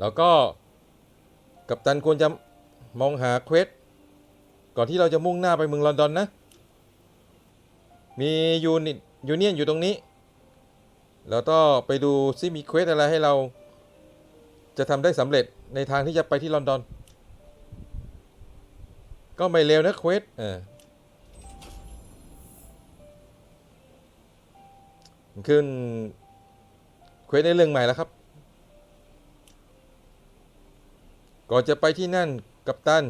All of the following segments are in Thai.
แล้วก็กัปตันควรจะมองหาเควสก่อนที่เราจะมุ่งหน้าไปเมืองลอนดอนนะ มียูนิตยูเนียนอยู่ตรงนี้ แล้วก็ไปดูซิมีเควสอะไรให้เราจะทำได้สำเร็จในทางที่จะไปที่ลอนดอน ก็ไม่เร็วนะเควสเออ ขึ้นเควสในเรื่องใหม่แล้วครับ ก่อนจะไปที่นั่นกับตัน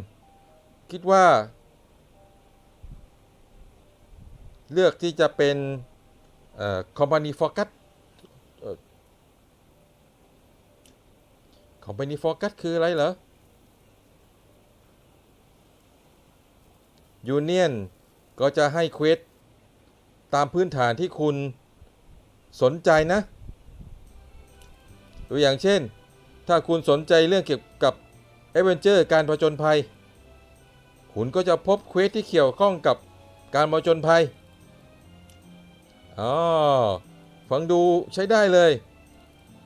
คิดว่า เลือกที่จะเป็นคอมพานีโฟกัสคอมพานีโฟกัสคืออะไรเหรอยูเนียนก็จะให้เควสตามพื้นฐานที่คุณ สนใจนะ ตัวอย่างเช่น ถ้าคุณสนใจเรื่องเกี่ยวกับเอเวนเจอร์การผจญภัย คุณก็จะพบเควสที่เกี่ยวข้องกับการผจญภัยอ๋อฟังดูใช้ได้เลย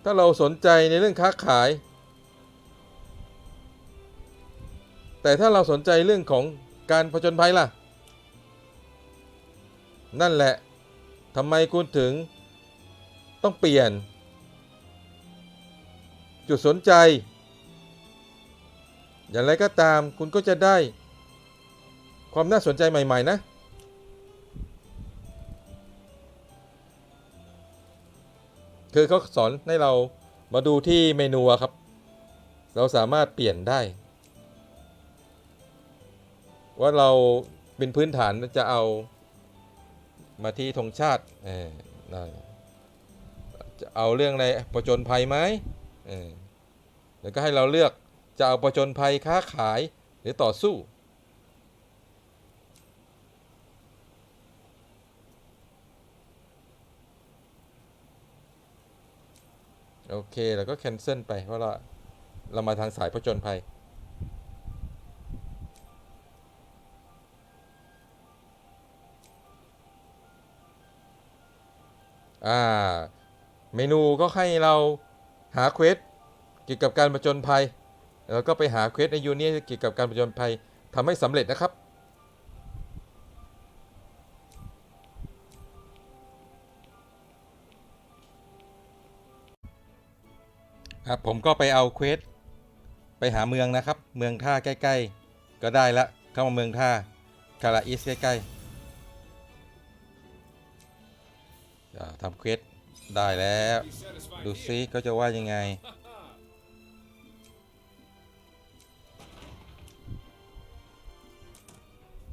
ถ้าเราสนใจในเรื่องค้าขาย แต่ถ้าเราสนใจเรื่องของการผจญภัยล่ะ นั่นแหละทำไมคุณถึง ต้องเปลี่ยน จุดสนใจ อย่างไรก็ตามคุณก็จะได้ ความน่าสนใจใหม่ ๆ นะคือเขาสอนให้เรามาดูที่เมนูครับ เราสามารถเปลี่ยนได้ ว่าเราเป็นพื้นฐานจะเอามาที่ธงชาติเออนั่น จะเอาเรื่องอะไรประจนภัยไหมเออแล้วก็ให้เราเลือกจะเอาประจนภัยค้าขายหรือต่อสู้ โอเคแล้วก็แคนเซิลไป เพราะเราเรามาทางสายผจญภัยอ่า เมนูก็ให้เราหาเควสเกี่ยวกับการผจญภัย แล้วก็ไปหาเควสในยูเนียเกี่ยวกับการผจญภัยทำให้สำเร็จนะครับ ครับ ผมก็ไปเอาเควสไปหาเมืองนะครับ เมืองท่าใกล้ ๆ ก็ได้ละเข้ามาเมืองท่าคาราอิสใกล้ๆทำเควส ได้แล้ว ดูซิเขาจะว่ายังไง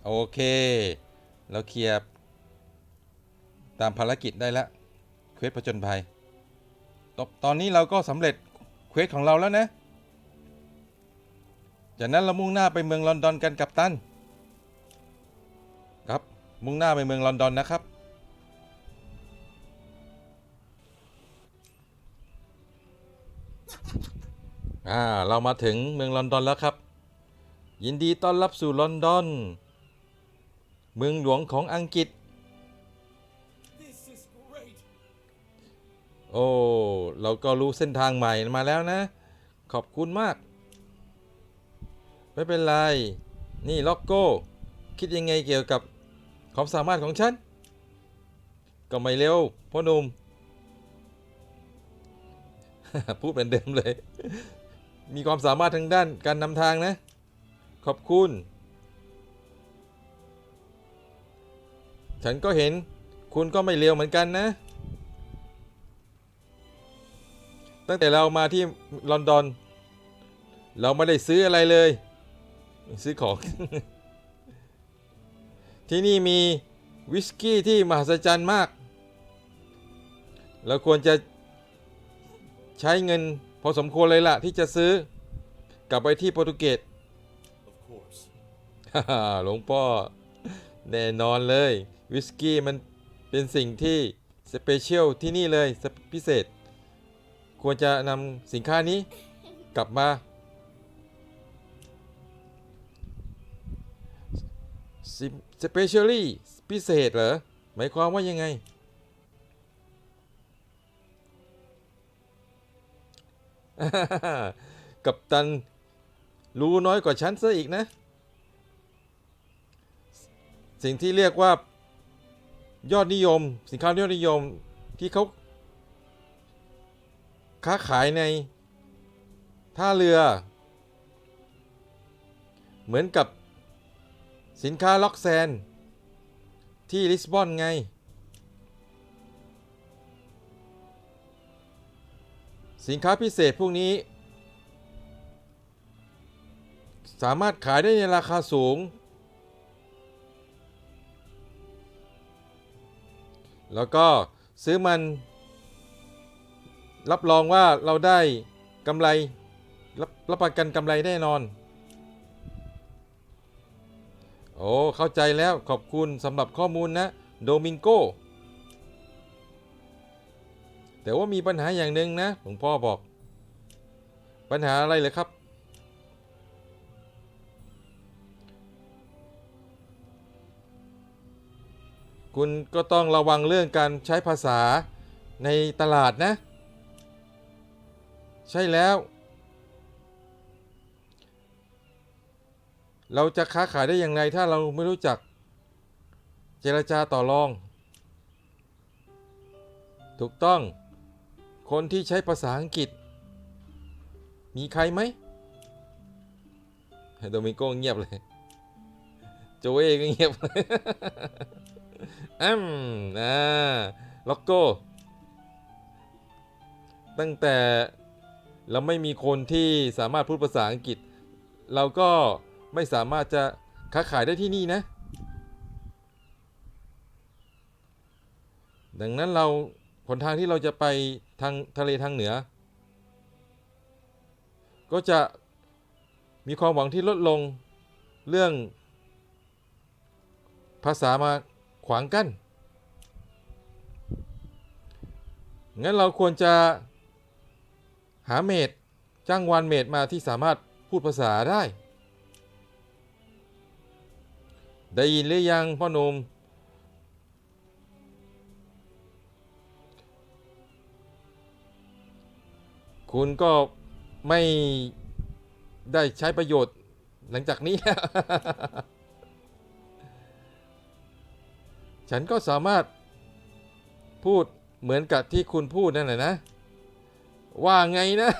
โอเค เราเคลียร์ตามภารกิจได้แล้วเควสผจญภัยตบตอนนี้เราก็สำเร็จเควสของเราแล้วนะ จากนั้นเรามุ่งหน้าไปเมืองลอนดอนกันกับตัน ครับ มุ่งหน้าไปเมืองลอนดอนนะครับ อ่าเรามาถึงเมืองลอนดอนแล้วครับ ยินดีต้อนรับสู่ลอนดอน เมืองหลวงของอังกฤษ โอ้เราก็รู้เส้นทางใหม่มาแล้วนะ ขอบคุณมาก ไม่เป็นไร นี่ล็อกโก้ คิดยังไงเกี่ยวกับความสามารถของฉัน ก็ไม่เร็วพ่อหนุ่มพูดเหมือนเดิมเลย มีความสามารถทางด้านการนำทางนะ ขอบคุณ ฉันก็เห็นคุณก็ไม่เร็วเหมือนกันนะ ตั้งแต่เรามาที่ลอนดอน เราไม่ได้ซื้ออะไรเลย ซื้อของ ที่นี่มีวิสกี้ที่มหัศจรรย์มาก เราควรจะใช้เงิน พอสมควรเลยล่ะที่จะซื้อกลับไปที่โปรตุเกส Of course. ฮ่าหลวงพ่อแน่นอนเลย วิสกี้มันเป็นสิ่งที่สเปเชียลที่นี่เลยพิเศษ ควรจะนำสินค้านี้กลับมา สเปเชียลี่พิเศษเหรอ หมายความว่ายังไง กับตัน รู้น้อยกว่าฉันซะอีกนะ สิ่งที่เรียกว่ายอดนิยม สินค้ายอดนิยมที่เขาค้าขายในท่าเรือ เหมือนกับสินค้าล็อกแซน ที่ลิสบอนไง สินค้าพิเศษพวกนี้ สามารถขายได้ในราคาสูง แล้วก็ซื้อมัน รับรองว่าเราได้กำไร รับรับประกันกำไรแน่นอน โอ้ เข้าใจแล้วขอบคุณสำหรับข้อมูลนะ โดมิงโก แต่ว่ามีปัญหาอย่างหนึ่งนะหลวงพ่อบอก ปัญหาอะไรเลยครับ คุณก็ต้องระวังเรื่องการใช้ภาษาในตลาดนะ ใช่แล้ว เราจะค้าขายได้อย่างไรถ้าเราไม่รู้จัก เจรจาต่อรอง ถูกต้อง คนที่ใช้ภาษาอังกฤษ มีใครไหมโดมิโก้เงียบเลย โจเอก็เงียบเลยอืมอ่าล็อกโก้ ตั้งแต่เราไม่มีคนที่สามารถพูดภาษาอังกฤษ เราก็ไม่สามารถจะค้าขายได้ที่นี่นะ ดังนั้นเราผลทางที่เราจะไป ทางทะเลทางเหนือ ก็จะมีความหวังที่ลดลงเรื่องภาษามาขวางกัน้น งั้นเราควรจะหาเมดจ้างวานเมดมาที่สามารถพูดภาษาได้ ได้ยินหรือยังพ่อหนุ่ม คุณก็ไม่ได้ใช้ประโยชน์หลังจากนี้ ฉันก็สามารถพูดเหมือนกับที่คุณพูดนั่นแหละนะ ว่าไงนะ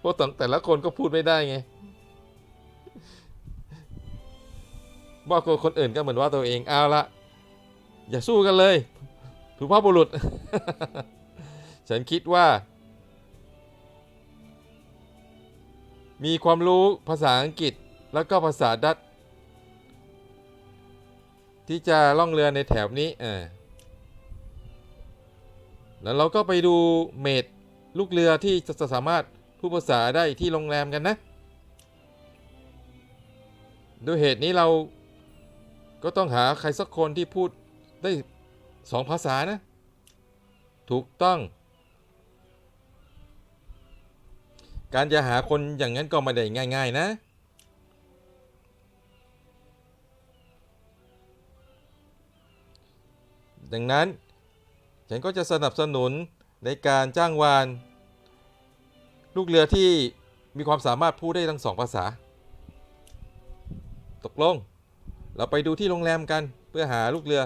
เพราะแต่ละคนก็พูดไม่ได้ไงว่าคนคนอื่นก็เหมือนว่าตัวเองเอาละอย่าสู้กันเลยถูกพ่อบุรุษ ฉันคิดว่า มีความรู้ภาษาอังกฤษแล้วก็ภาษาดัตที่จะล่องเรือในแถบนี้อ่าแล้วเราก็ไปดูเมดลูกเรือที่จะสามารถพูดภาษาได้ที่โรงแรมกันนะด้วยเหตุนี้เราก็ต้องหาใครสักคนที่พูดได้สองภาษานะ ถูกต้อง การจะหาคนอย่างนั้นก็ไม่ได้ง่าย ๆ นะ ดังนั้น ฉันก็จะสนับสนุนในการจ้างวาน ลูกเรือที่มีความสามารถพูดได้ทั้งสองภาษา ตกลง เราไปดูที่โรงแรมกันเพื่อหาลูกเรือ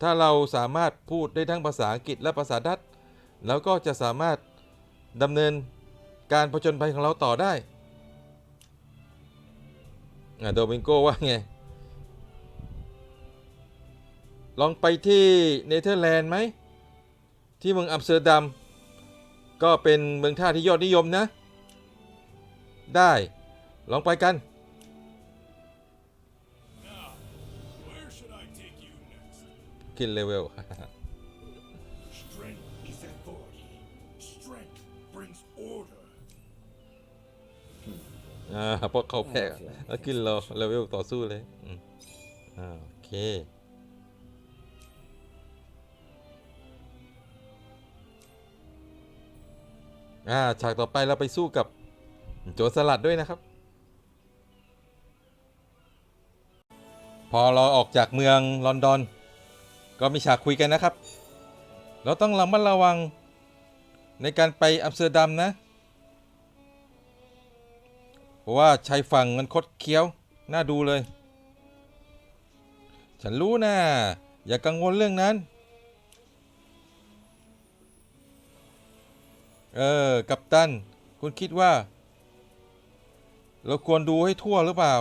ถ้าเราสามารถพูดได้ทั้งภาษาอังกฤษและภาษาดัตช์เราก็จะสามารถดำเนินการผจญภัยของเราต่อได้โดมิงโกว่าไง ลองไปที่เนเธอร์แลนด์ไหม ที่เมืองอัมสเตอร์ดัม ก็เป็นเมืองท่าที่ยอดนิยมนะ ได้ ลองไปกัน ขึ้นเลเวล Strength is authority. Strength brings order. อ่าเพราะเขาแพ้แล้วขึ้นเราเลเวลต่อสู้เลยอืมอ่าโอเคอ่าฉากต่อไปเราไปสู้กับโจรสลัดด้วยนะครับ พอเราออกจากเมืองลอนดอน ก็มีฉากคุยกันนะครับ เราต้องระมัดระวังในการไปอัมสเตอร์ดัมนะ เพราะว่าชายฝั่งมันคดเคี้ยว น่าดูเลย ฉันรู้นะ อย่ากังวลเรื่องนั้น เออ กัปตัน คุณคิดว่า เราควรดูให้ทั่วหรือเปล่า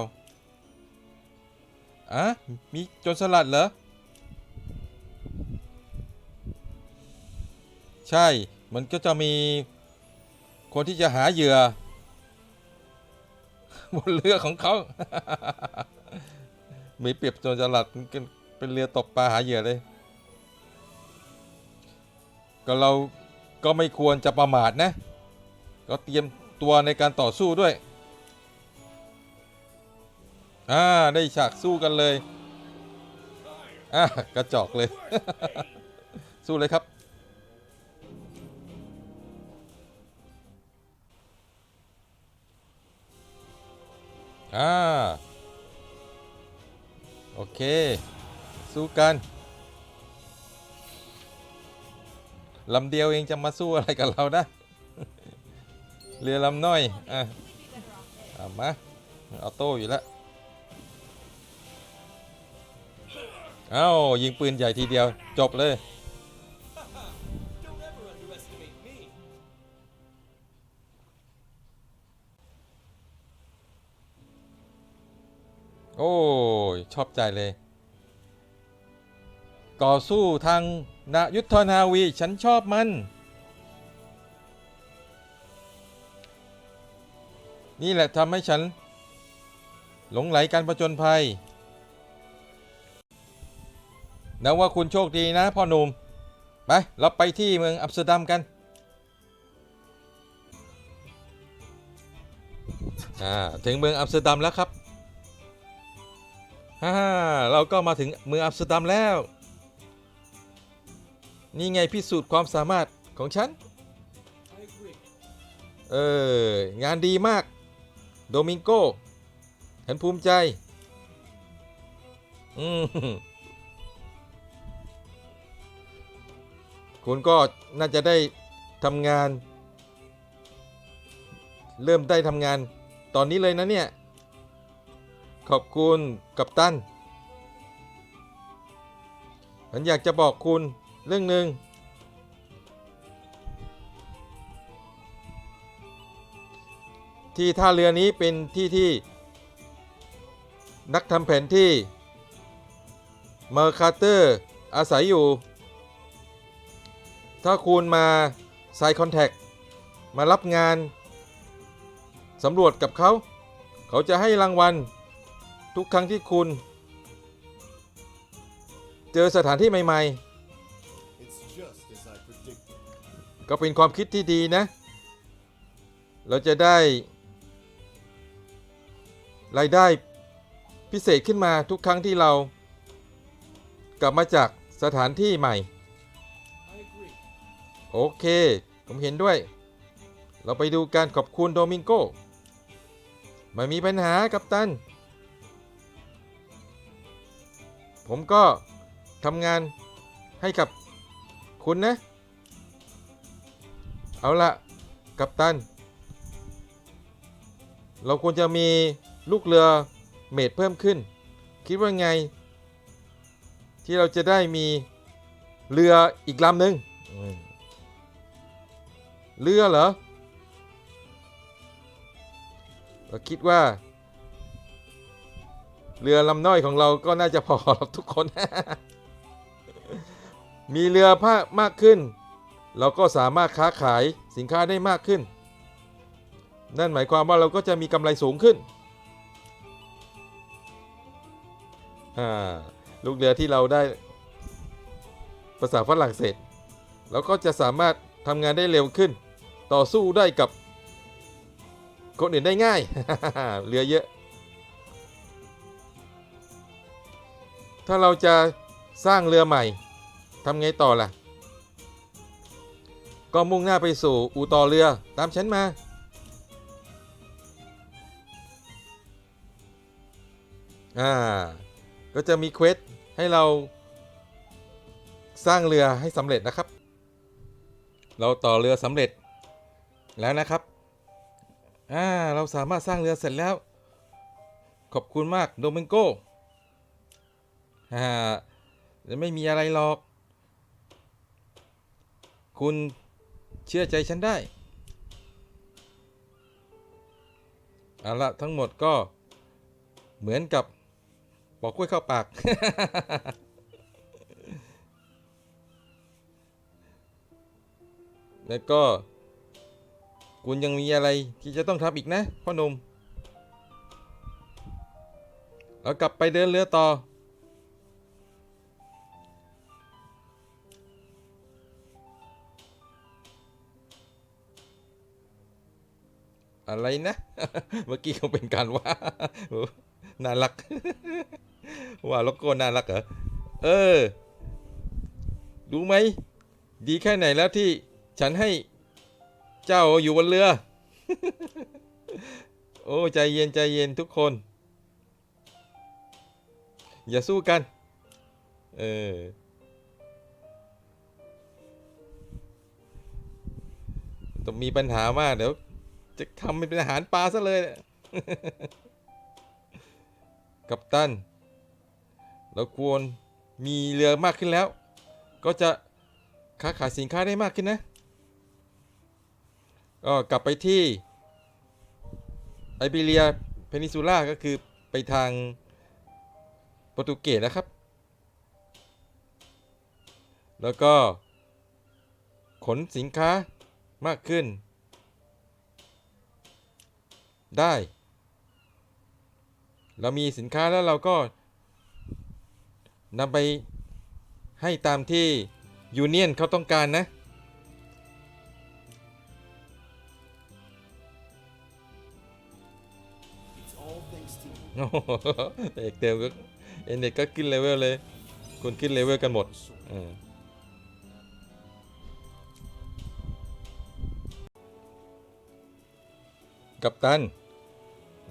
อะมีจรสลัดเหรอ ใช่ มันก็จะมีคนที่จะหาเหยื่อบนเรือของเขา มีเปรียบโจรสลัดเป็นเรือตกปลาหาเหยื่อเลย ก็เราก็ไม่ควรจะประมาทนะ ก็เตรียมตัวในการต่อสู้ด้วย อ่า ได้ฉากสู้กันเลย อ่ากระจอกเลย สู้เลยครับ อ่า โอเค สู้กันลำเดียวเองจะมาสู้อะไรกับเรานะ เรือลำน้อย อะเอามาออโต้อยู่แล้วเอ้ายิงปืนใหญ่ทีเดียวจบเลย โอ้ชอบใจเลย ต่อสู้ทางนายุทธนาวี ฉันชอบมัน นี่แหละทำให้ฉัน หลงไหลการประจนภัยนับว่าคุณโชคดีนะพ่อหนุ่มไปเราไปที่เมืองอัมสเตอร์ดัมกันอ่าถึงเมืองอัมสเตอร์ดัมแล้วครับ ฮ่าเราก็มาถึงเมืองอัมสเตอร์ดัมแล้ว นี่ไงพิสูจน์ความสามารถของฉัน เออ งานดีมาก โดมิงโกฉันภูมิใจ อืม คุณก็น่าจะได้ทำงาน เริ่มได้ทำงานตอนนี้เลยนะเนี่ย ขอบคุณกัปตัน ฉันอยากจะบอกคุณเรื่องหนึ่ง ที่ท่าเรือนี้เป็นที่ที่นักทำแผนที่ เมอร์คาเตอร์ อาศัยอยู่ ถ้าคุณมาไซคอนแทคมารับงานสำรวจกับเขา เขาจะให้รางวัล ทุกครั้งที่คุณ เจอสถานที่ใหม่ It's just as I predicted. ๆก็เป็นความคิดที่ดีนะ เราจะได้ รายได้พิเศษขึ้นมาทุกครั้งที่เรา กลับมาจากสถานที่ใหม่ I agree. โอเค ผมเห็นด้วย เราไปดูการขอบคุณโดมิงโกไม่มีปัญหากับตัน ผมก็ทำงานให้กับคุณนะ เอาละกัปตัน เราควรจะมีลูกเรือเมดเพิ่มขึ้น คิดว่าไง ที่เราจะได้มีเรืออีกลำหนึ่งเรือเหรอ เราคิดว่า เรือลำน้อยของเราก็น่าจะพอหรอกทุกคน มีเรือผ้ามากขึ้น เราก็สามารถค้าขายสินค้าได้มากขึ้น นั่นหมายความว่าเราก็จะมีกำไรสูงขึ้น ลูกเรือที่เราได้ภาษาฝรั่งเศสเราก็จะสามารถทำงานได้เร็วขึ้น ต่อสู้ได้กับคนอื่นได้ง่ายเหลือเยอะ ถ้าเราจะสร้างเรือใหม่ทำไงต่อล่ะ ก็มุ่งหน้าไปสู่อู่ต่อเรือตามฉันมา อ่า ก็จะมีเควสให้เราสร้างเรือให้สำเร็จนะครับ เราต่อเรือสำเร็จแล้วนะครับ อ่า เราสามารถสร้างเรือเสร็จแล้ว ขอบคุณมากโดมิงโก อ่าไม่มีอะไรหรอก คุณเชื่อใจฉันได้เอาละทั้งหมดก็เหมือนกับปอกกล้วยเข้าปาก แล้วก็ คุณยังมีอะไรที่จะต้องทำอีกนะพ่อหนุ่มเรากลับไปเดินเรือต่อ อะไรนะ เมื่อกี้เขาเป็นการว่า น่ารัก ว่าโลโก้น่ารักเหรอ เออดูไหม ดีแค่ไหนแล้วที่ฉันให้เจ้าอยู่บนเรือ โอ้ ใจเย็นใจเย็นทุกคน อย่าสู้กัน เออต้องมีปัญหามากเดี๋ยว จะทำเป็นอาหารปลาซะเลย กัปตัน เราควรมีเรือมากขึ้นแล้ว ก็จะค้าขายสินค้าได้มากขึ้นนะ ก็กลับไปที่ไอเบเรียเพนิซูล่าก็คือไปทางโปรตุเกสนะครับ แล้วก็ขนสินค้ามากขึ้น ได้ เรามีสินค้าแล้วเราก็นำไปให้ตามที่ยูเนียนเขาต้องการนะ โอ้โหเอกเดียวก็เอเด็กก็ขึ้นเลเวลเลย คุณขึ้นเลเวลกันหมดกัปตัน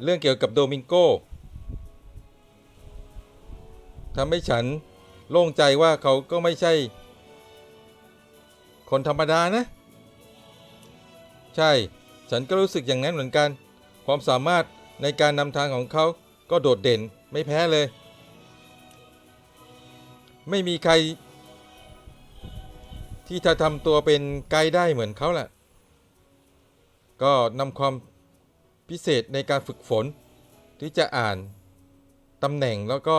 เรื่องเกี่ยวกับโดมิงโกทำให้ฉันโล่งใจว่าเขาก็ไม่ใช่ คนธรรมดานะ ใช่ ฉันก็รู้สึกอย่างนั้นเหมือนกัน ความสามารถในการนำทางของเขาก็โดดเด่นไม่แพ้เลย ไม่มีใคร ที่จะทำตัวเป็นไกด์ได้เหมือนเขาแหละก็นำความ พิเศษในการฝึกฝน ที่จะอ่านตำแหน่งแล้วก็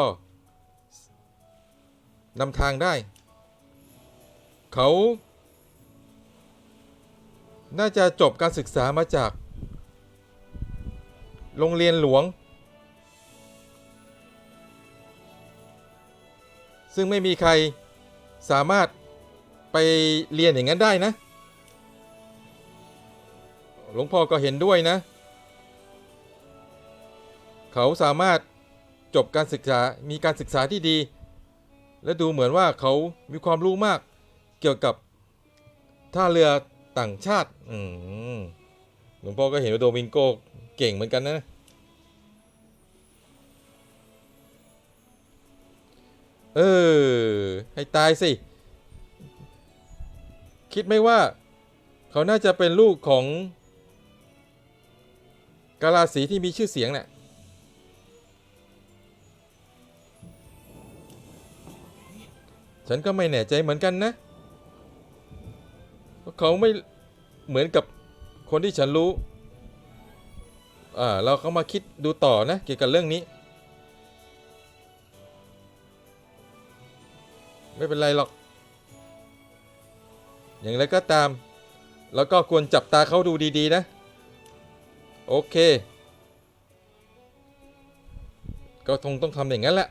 นำทางได้ เขา น่าจะจบการศึกษามาจาก โรงเรียนหลวง ซึ่งไม่มีใครสามารถไปเรียนอย่างนั้นได้นะ หลวงพ่อก็เห็นด้วยนะ เขาสามารถจบการศึกษา มีการศึกษาที่ดี และดูเหมือนว่าเขามีความรู้มากเกี่ยวกับท่าเรือต่างชาติ อืมหลวงพ่อก็เห็นว่าโดมิงโกเก่งเหมือนกันนะ เออ ให้ตายสิ คิดไหมว่า เขาน่าจะเป็นลูกของกาลาสีที่มีชื่อเสียงแหละ ฉันก็ไม่แน่ใจเหมือนกันนะเพราเขาไม่เหมือนกับคนที่ฉันรู้ อ่า เราเขามาคิดดูต่อนะ เกี่ยวกับเรื่องนี้ ไม่เป็นไรหรอก อย่างไรก็ตาม แล้วก็ควรจับตาเขาดูดีๆนะ โอเค ก็คงต้องทำอย่างนั้นแหละ